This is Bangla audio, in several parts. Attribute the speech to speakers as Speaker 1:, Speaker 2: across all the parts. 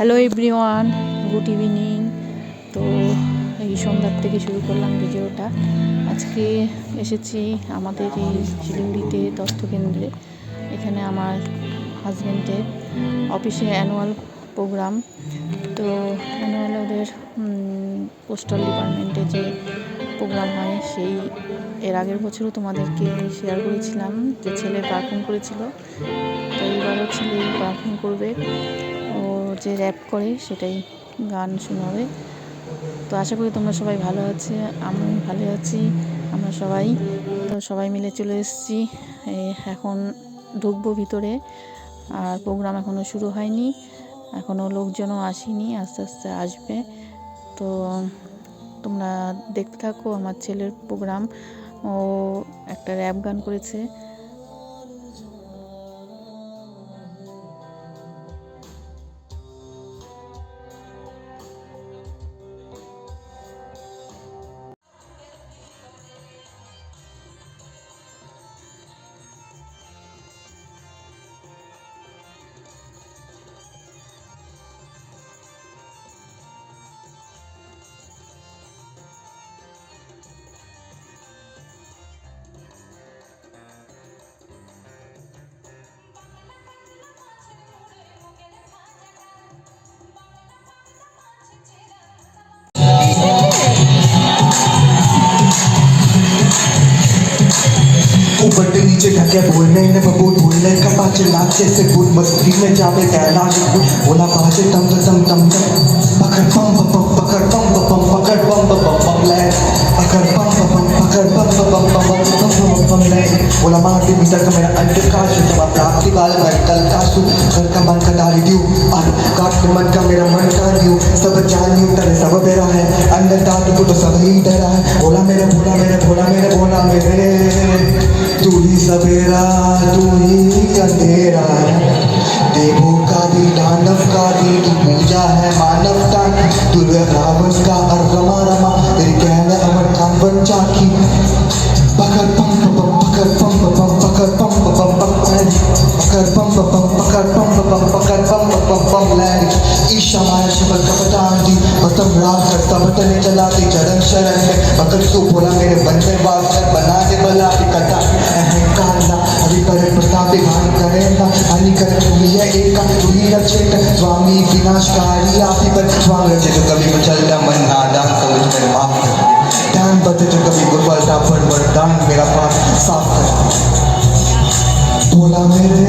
Speaker 1: হ্যালো এভরিওয়ান গুড ইভিনিং তো এই সন্ধ্যার থেকে শুরু করলাম ভিডিওটা। আজকে এসেছি আমাদের এই শিলিগুড়িতে তথ্য কেন্দ্রে এখানে আমার হাজব্যান্ডের অফিসে অ্যানুয়াল প্রোগ্রাম তো অ্যানুয়াল ওদের পোস্টাল ডিপার্টমেন্টে যে প্রোগ্রাম হয়, সেই এর আগের বছরও তোমাদেরকে শেয়ার করেছিলাম যে ছেলে পারফর্ম করেছিল। তো এইবারও ছেলে পারফর্ম করবে। যে র্যাপ করে সেটাই গান শোনাবে তো আশা করি তোমরা সবাই ভালো আছে আমি ভালো আছি, আমরা সবাই। তো সবাই মিলে চলে এসেছি এখন ঢুকবো ভিতরে। আর প্রোগ্রাম এখনও শুরু হয়নি এখনও লোকজনও আসেনি, আস্তে আস্তে আসবে। তো তোমরা দেখতে থাকো, আমার ছেলের প্রোগ্রাম ও একটা র্যাপ গান করেছে।
Speaker 2: से नीचे ढके बोलने ने बबूल बोलने का पाँच लाख से बुल मस्ती में जावे कैलाश बुल बोला पाँच टम टम टम टम पकड़ पम पम पकड़ पम पम पकड़ पम पम पम ले पकड़ पम पम पकड़ पम पम पम पम पम पम ले बोला मार के भीतर का मेरा अंडर का शु जमा प्राप्ति वाल मैं कल का शु घर का मन का डाली दियो और काट के मन का मेरा मन का दियो सब जान न्यू तले सब मेरा है अंदर दांत को तो सब ही डरा है बोला मेरे बोला मेरे बोला मेरे बोला मेरे तू ही सवेरा तू ही अंधेरा है? देवों का भी दानव का भी तू पूजा है मानवता की तू रावण का और रमा रमा, तेरी कहना अमर खान बन चाकी। पकड़ पम पम पकड़ पम पम पकड़ पम पम पकड़ पम पम पकड़ पम पम पकड़ पम पम पम लैंड। ईशा माया शिवल का पटान दी बतम राम बटने चलाती चरण शरण में पकड़ तू बोला मेरे बंदे बाग कर बना दे बला कटा अहंकार ना अभी पर प्रताप भान करे ना हानि कर तू ही है एक तू ही रक्षक स्वामी विनाशकारी आप ही पर स्वांग रचे तो कभी मचलता मन नादान समझ कर माफ़ कर ध्यान बदले तो कभी गुरबलता पर वरदान मेरा पास साफ़ कर बोला मेरे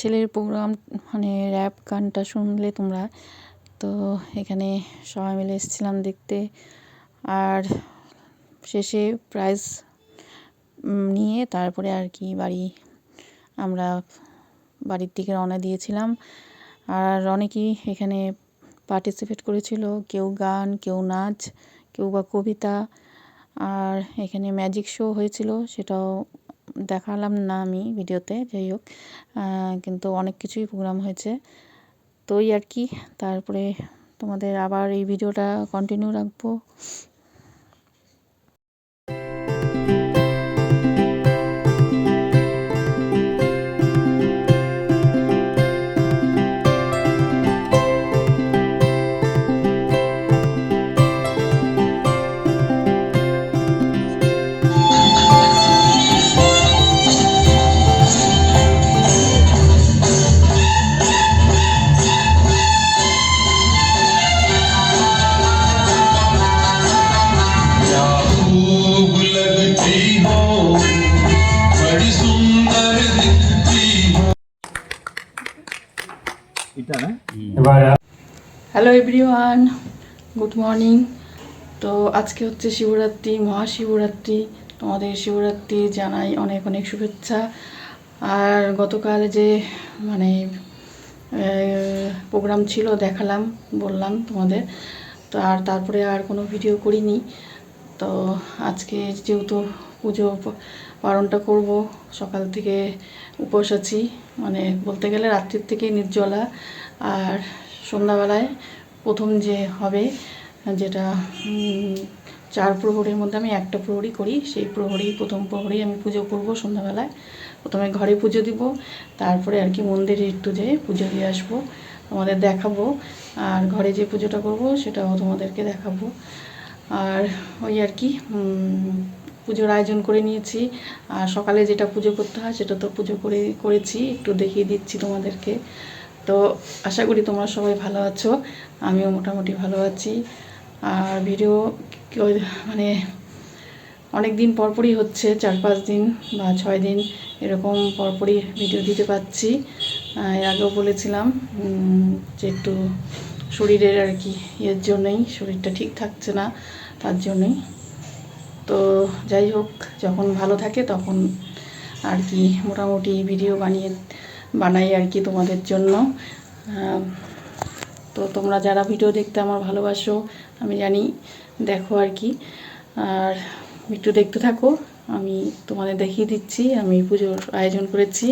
Speaker 1: ছেলের প্রোগ্রাম মানে র্যাপ গানটা শুনলে তোমরা। তো এখানে সবাই মিলে এসেছিলাম দেখতে। আর শেষে প্রাইজ নিয়ে তারপরে আর কি বাড়ি, আমরা বাড়ির দিকে রওনা দিয়েছিলাম। আর অনেকেই এখানে পার্টিসিপেট করেছিল। কেউ গান, কেউ নাচ, কেউ বা কবিতা। আর এখানে ম্যাজিক শো হয়েছিল, সেটাও দেখালাম না আমি ভিডিওতে, যাই হোক। কিন্তু অনেক কিছুই প্রোগ্রাম হয়েছে। তো ওই আর কি, তারপরে তোমাদের আবার এই ভিডিওটা কন্টিনিউ রাখব। হ্যালো এভরিওয়ান গুড মর্নিং তো আজকে হচ্ছে শিবরাত্রি মহাশিবরাত্রি। তোমাদের শিবরাত্রি জানাই অনেক অনেক শুভেচ্ছা। আর গতকাল যে মানে প্রোগ্রাম ছিল দেখালাম বললাম তোমাদের। তো আর তারপরে আর কোনো ভিডিও করিনি। তো আজকে যেহেতু পুজো প- পালনটা করব, সকাল থেকে উপোস আছি। মানে বলতে গেলে রাত্রির থেকে নির্জলা। আর সন্ধ্যাবেলায় প্রথম যে হবে, যেটা চার প্রহরীর মধ্যে আমি একটা প্রহরী করি। সেই প্রহরী প্রথম প্রহরী আমি পুজো করব সন্ধ্যাবেলায়। প্রথমে ঘরে পুজো দিব, তারপরে আর কি মন্দিরে একটু যেয়ে পুজো দিয়ে আসব, তোমাদের দেখাবো। আর ঘরে যে পুজোটা করব, সেটাও তোমাদেরকে দেখাবো। আর ওই আর কি পুজোর আয়োজন করে নিয়েছি। আর সকালে যেটা পুজো করতে হয় সেটা তো পুজো করে করেছি। একটু দেখিয়ে দিচ্ছি তোমাদেরকে। তো আশা করি তোমরা সবাই ভালো আছো আমিও মোটামুটি ভালো আছি। আর ভিডিও মানে অনেক দিন পরপরই হচ্ছে চার পাঁচ দিন বা ছয় দিন এরকম পরপরই ভিডিও দিতে আহ, এর আগেও বলেছিলাম যে একটু শরীরের আর কি ইয়ের জন্যই শরীরটা ঠিক থাকছে না তার জন্যই। তো যাই হোক, যখন ভালো থাকে তখন আর কি মোটামুটি ভিডিও বানিয়ে, বানাই আর কি তোমাদের জন্য। তো তোমরা যারা ভিডিও দেখতে আমার ভালোবাসো, আমি জানি, দেখো আর কি। আর একটু দেখতে থাকো, আমি তোমাদের দেখিয়ে দিচ্ছি, আমি পুজোর আয়োজন করেছি।